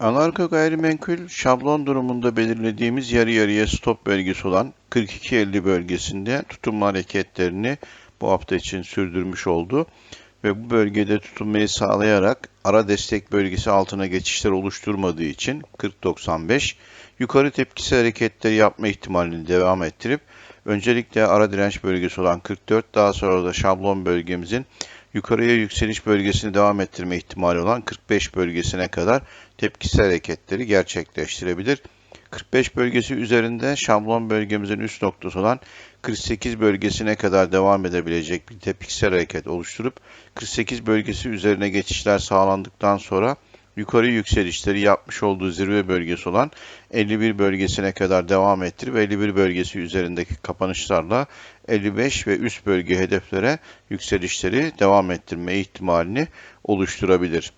Anarko gayrimenkul şablon durumunda belirlediğimiz yarı yarıya stop bölgesi olan 42.50 bölgesinde tutunma hareketlerini bu hafta için sürdürmüş oldu ve bu bölgede tutunmayı sağlayarak ara destek bölgesi altına geçişler oluşturmadığı için 40.95 yukarı tepkisi hareketleri yapma ihtimalini devam ettirip öncelikle ara direnç bölgesi olan 44 daha sonra da şablon bölgemizin yukarıya yükseliş bölgesini devam ettirme ihtimali olan 45 bölgesine kadar tepkisel hareketleri gerçekleştirebilir. 45 bölgesi üzerinde şablon bölgemizin üst noktası olan 48 bölgesine kadar devam edebilecek bir tepkisel hareket oluşturup 48 bölgesi üzerine geçişler sağlandıktan sonra yukarı yükselişleri yapmış olduğu zirve bölgesi olan 51 bölgesine kadar devam ettirip 51 bölgesi üzerindeki kapanışlarla 55 ve üst bölge hedeflere yükselişleri devam ettirme ihtimalini oluşturabilir.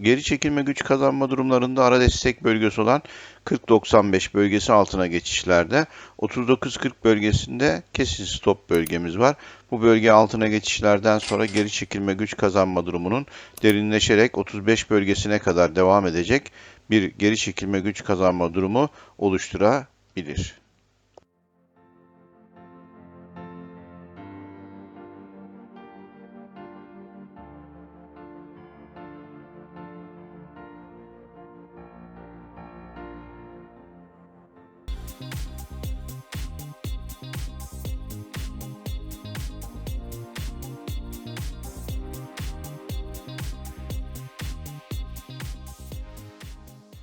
Geri çekilme güç kazanma durumlarında ara destek bölgesi olan 40-95 bölgesi altına geçişlerde 39-40 bölgesinde kesin stop bölgemiz var. Bu bölge altına geçişlerden sonra geri çekilme güç kazanma durumunun derinleşerek 35 bölgesine kadar devam edecek bir geri çekilme güç kazanma durumu oluşturabilir.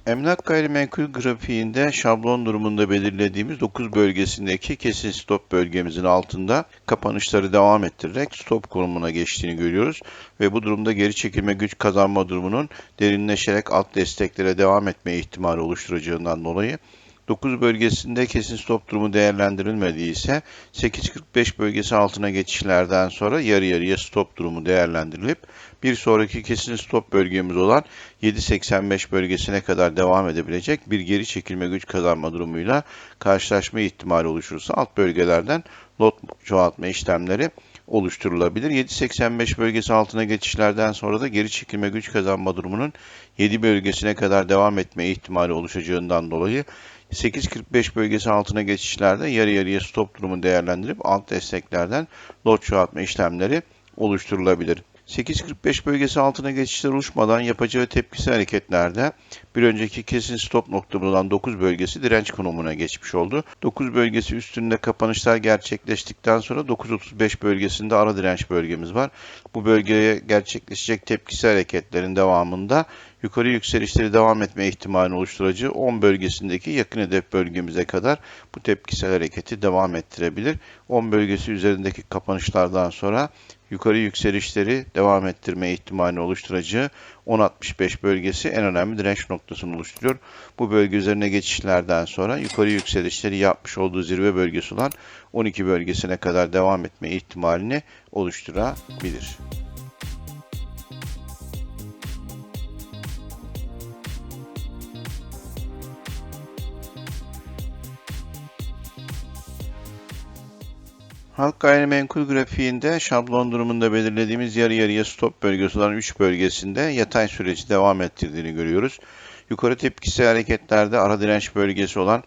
Emlak gayrimenkul grafiğinde şablon durumunda belirlediğimiz 9 bölgesindeki kesin stop bölgemizin altında kapanışları devam ettirerek stop konumuna geçtiğini görüyoruz. Ve bu durumda geri çekilme güç kazanma durumunun derinleşerek alt desteklere devam etme ihtimali oluşturacağından dolayı 9 bölgesinde kesin stop durumu değerlendirilmediği ise 8.45 bölgesi altına geçişlerden sonra yarı yarıya stop durumu değerlendirilip bir sonraki kesin stop bölgemiz olan 7.85 bölgesine kadar devam edebilecek bir geri çekilme güç kazanma durumuyla karşılaşma ihtimali oluşursa alt bölgelerden lot çoğaltma işlemleri oluşturulabilir. 7.85 bölgesi altına geçişlerden sonra da geri çekilme güç kazanma durumunun 7 bölgesine kadar devam etme ihtimali oluşacağından dolayı 8.45 bölgesi altına geçişlerde yarı yarıya stop durumu değerlendirip alt desteklerden lot çoğaltma işlemleri oluşturulabilir. 8.45 bölgesi altına geçişler oluşmadan yapacağı tepkisi hareketlerde bir önceki kesin stop noktamız olan 9 bölgesi direnç konumuna geçmiş oldu. 9 bölgesi üstünde kapanışlar gerçekleştikten sonra 9.35 bölgesinde ara direnç bölgemiz var. Bu bölgeye gerçekleşecek tepkisi hareketlerin devamında yukarı yükselişleri devam etme ihtimalini oluşturacağı 10 bölgesindeki yakın hedef bölgemize kadar bu tepkisel hareketi devam ettirebilir. 10 bölgesi üzerindeki kapanışlardan sonra yukarı yükselişleri devam ettirme ihtimalini oluşturacağı 10.65 bölgesi en önemli direnç noktasını oluşturuyor. Bu bölge üzerine geçişlerden sonra yukarı yükselişleri yapmış olduğu zirve bölgesi olan 12 bölgesine kadar devam etme ihtimalini oluşturabilir. Halk gayrimenkul grafiğinde şablon durumunda belirlediğimiz yarı yarıya stop bölgesi olan 3 bölgesinde yatay süreci devam ettirdiğini görüyoruz. Yukarı tepkisi hareketlerde ara direnç bölgesi olan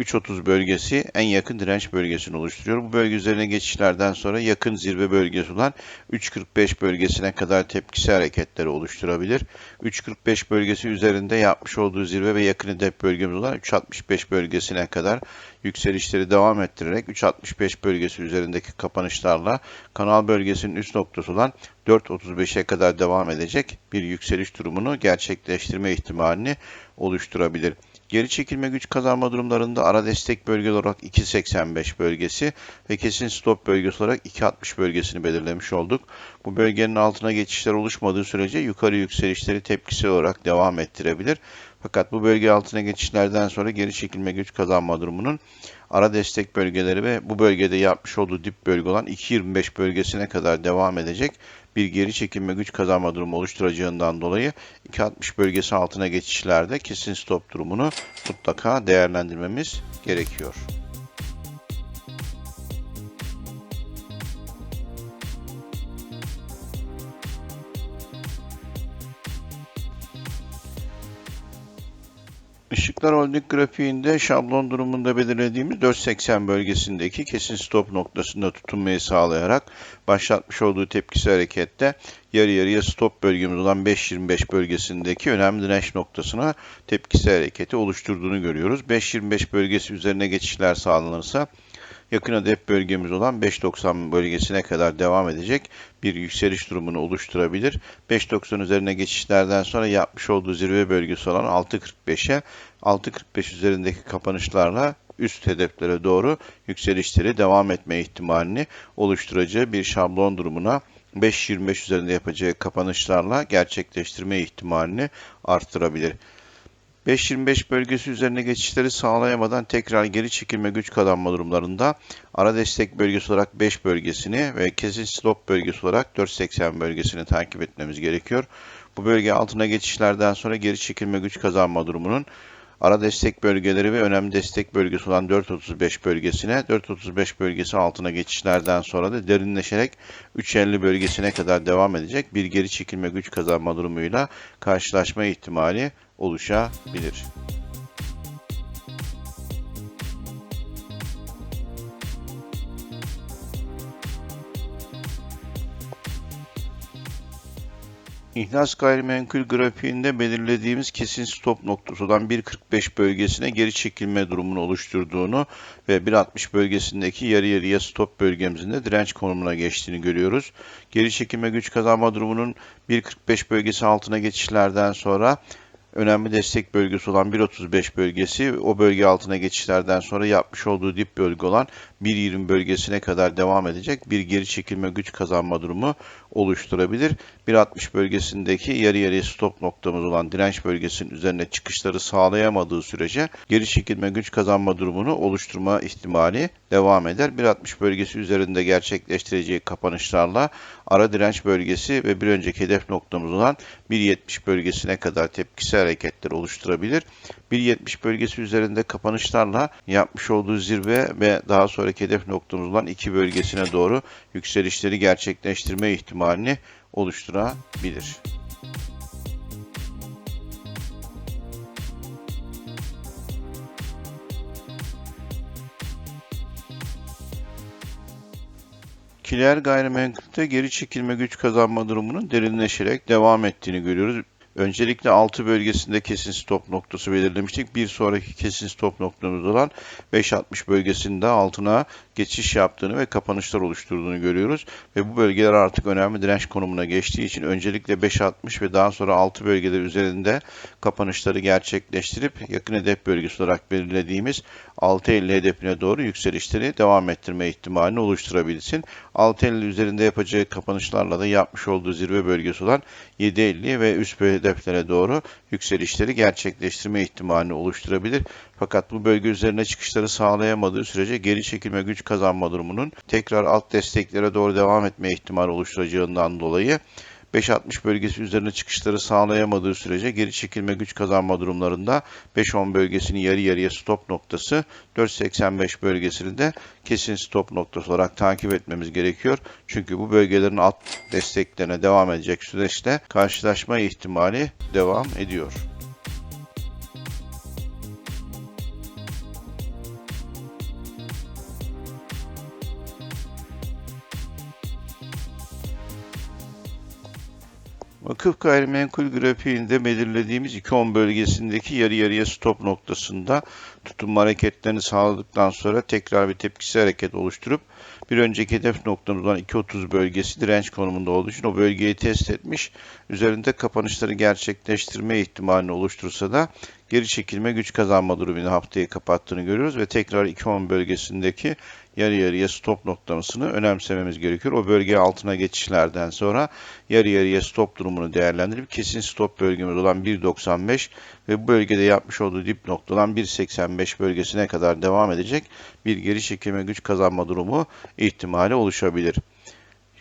3.30 bölgesi en yakın direnç bölgesini oluşturuyor. Bu bölge üzerine geçişlerden sonra yakın zirve bölgesi olan 3.45 bölgesine kadar tepkisi hareketleri oluşturabilir. 3.45 bölgesi üzerinde yapmış olduğu zirve ve yakın hedef bölgemiz olan 3.65 bölgesine kadar yükselişleri devam ettirerek 3.65 bölgesi üzerindeki kapanışlarla kanal bölgesinin üst noktası olan 4.35'e kadar devam edecek bir yükseliş durumunu gerçekleştirme ihtimalini oluşturabilir. Geri çekilme güç kazanma durumlarında ara destek bölge olarak 2.85 bölgesi ve kesin stop bölgesi olarak 2.60 bölgesini belirlemiş olduk. Bu bölgenin altına geçişler oluşmadığı sürece yukarı yükselişleri tepkisi olarak devam ettirebilir. Fakat bu bölge altına geçişlerden sonra geri çekilme güç kazanma durumunun ara destek bölgeleri ve bu bölgede yapmış olduğu dip bölge olan 2.25 bölgesine kadar devam edecek bir geri çekilme güç kazanma durumu oluşturacağından dolayı 2.60 bölgesi altına geçişlerde kesin stop durumunu mutlaka değerlendirmemiz gerekiyor. Vakıflar Holding grafiğinde şablon durumunda belirlediğimiz 480 bölgesindeki kesin stop noktasında tutunmayı sağlayarak başlatmış olduğu tepkisi harekette yarı yarıya stop bölgemiz olan 5.25 bölgesindeki önemli direnç noktasına tepkisi hareketi oluşturduğunu görüyoruz. 5.25 bölgesi üzerine geçişler sağlanırsa yakın hedef bölgemiz olan 5.90 bölgesine kadar devam edecek bir yükseliş durumunu oluşturabilir. 5.90 üzerine geçişlerden sonra yapmış olduğu zirve bölgesi olan 6.45'e 6.45 üzerindeki kapanışlarla üst hedeflere doğru yükselişleri devam etme ihtimalini oluşturacağı bir şablon durumuna 5.25 üzerinde yapacağı kapanışlarla gerçekleştirme ihtimalini arttırabilir. 5.25 bölgesi üzerine geçişleri sağlayamadan tekrar geri çekilme güç kazanma durumlarında ara destek bölgesi olarak 5 bölgesini ve kesin stop bölgesi olarak 4.80 bölgesini takip etmemiz gerekiyor. Bu bölge altına geçişlerden sonra geri çekilme güç kazanma durumunun ara destek bölgeleri ve önemli destek bölgesi olan 4.35 bölgesine, 4.35 bölgesi altına geçişlerden sonra da derinleşerek 3.50 bölgesine kadar devam edecek bir geri çekilme güç kazanma durumuyla karşılaşma ihtimali oluşabilir. İhlas gayrimenkul grafiğinde belirlediğimiz kesin stop noktası olan 1.45 bölgesine geri çekilme durumunu oluşturduğunu ve 1.60 bölgesindeki yarı yarıya stop bölgemizin de direnç konumuna geçtiğini görüyoruz. Geri çekilme güç kazanma durumunun 1.45 bölgesi altına geçişlerden sonra önemli destek bölgesi olan 1.35 bölgesi o bölge altına geçişlerden sonra yapmış olduğu dip bölge olan 1.20 bölgesine kadar devam edecek bir geri çekilme güç kazanma durumu oluşturabilir. 1.60 bölgesindeki yarı yarıya stop noktamız olan direnç bölgesinin üzerine çıkışları sağlayamadığı sürece geri çekilme güç kazanma durumunu oluşturma ihtimali devam eder. 1.60 bölgesi üzerinde gerçekleştireceği kapanışlarla ara direnç bölgesi ve bir önceki hedef noktamız olan 1.70 bölgesine kadar tepkisel hareketler oluşturabilir. 1.70 bölgesi üzerinde kapanışlarla yapmış olduğu zirve ve daha sonraki hedef noktamız olan 2 bölgesine doğru yükselişleri gerçekleştirme ihtimalini oluşturabilir. Kiler gayrimenkulde geri çekilme güç kazanma durumunun derinleşerek devam ettiğini görüyoruz. Öncelikle 6 bölgesinde kesin stop noktası belirlemiştik. Bir sonraki kesin stop noktamız olan 5.60 bölgesinde altına geçiş yaptığını ve kapanışlar oluşturduğunu görüyoruz. Ve bu bölgeler artık önemli direnç konumuna geçtiği için öncelikle 5.60 ve daha sonra 6 bölgeler üzerinde kapanışları gerçekleştirip yakın hedef bölgesi olarak belirlediğimiz 6.50 hedefine doğru yükselişleri devam ettirme ihtimalini oluşturabilsin. 6.50 üzerinde yapacağı kapanışlarla da yapmış olduğu zirve bölgesi olan 7.50 ve üst hedeflere doğru yükselişleri gerçekleştirme ihtimalini oluşturabilir. Fakat bu bölge üzerine çıkışları sağlayamadığı sürece geri çekilme güç kazanma durumunun tekrar alt desteklere doğru devam etme ihtimali oluşturacağından dolayı 5.60 bölgesi üzerine çıkışları sağlayamadığı sürece geri çekilme güç kazanma durumlarında 5.10 bölgesini yarı yarıya stop noktası 4.85 bölgesini de kesin stop noktası olarak takip etmemiz gerekiyor. Çünkü bu bölgelerin alt desteklerine devam edecek süreçte karşılaşma ihtimali devam ediyor. Vakıf gayrimenkul grafiğinde belirlediğimiz 2.10 bölgesindeki yarı yarıya stop noktasında tutunma hareketlerini sağladıktan sonra tekrar bir tepkisi hareket oluşturup bir önceki hedef noktamız olan 2.30 bölgesi direnç konumunda olduğu için o bölgeyi test etmiş. Üzerinde kapanışları gerçekleştirme ihtimalini oluştursa da geri çekilme güç kazanma durumunu haftayı kapattığını görüyoruz ve tekrar 2.10 bölgesindeki yarı yarıya stop noktasını önemsememiz gerekiyor. O bölge altına geçişlerden sonra yarı yarıya stop durumunu değerlendirip kesin stop bölgemiz olan 1.95 ve bu bölgede yapmış olduğu dip nokta olan 1.85 bölgesine kadar devam edecek bir geri çekilme güç kazanma durumu ihtimali oluşabilir.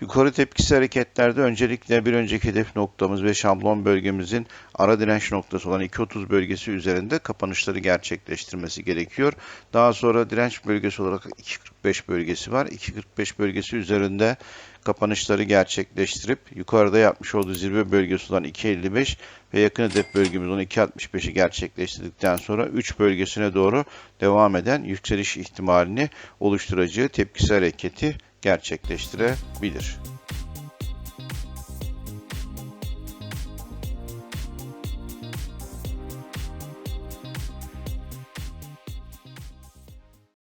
Yukarı tepkisi hareketlerde öncelikle bir önceki hedef noktamız ve şablon bölgemizin ara direnç noktası olan 2.30 bölgesi üzerinde kapanışları gerçekleştirmesi gerekiyor. Daha sonra direnç bölgesi olarak 2.45 bölgesi var. 2.45 bölgesi üzerinde kapanışları gerçekleştirip yukarıda yapmış olduğu zirve bölgesi olan 2.55 ve yakın hedef bölgemiz olan 2.65'i gerçekleştirdikten sonra 3 bölgesine doğru devam eden yükseliş ihtimalini oluşturacağı tepkisi hareketi gerçekleştirebilir.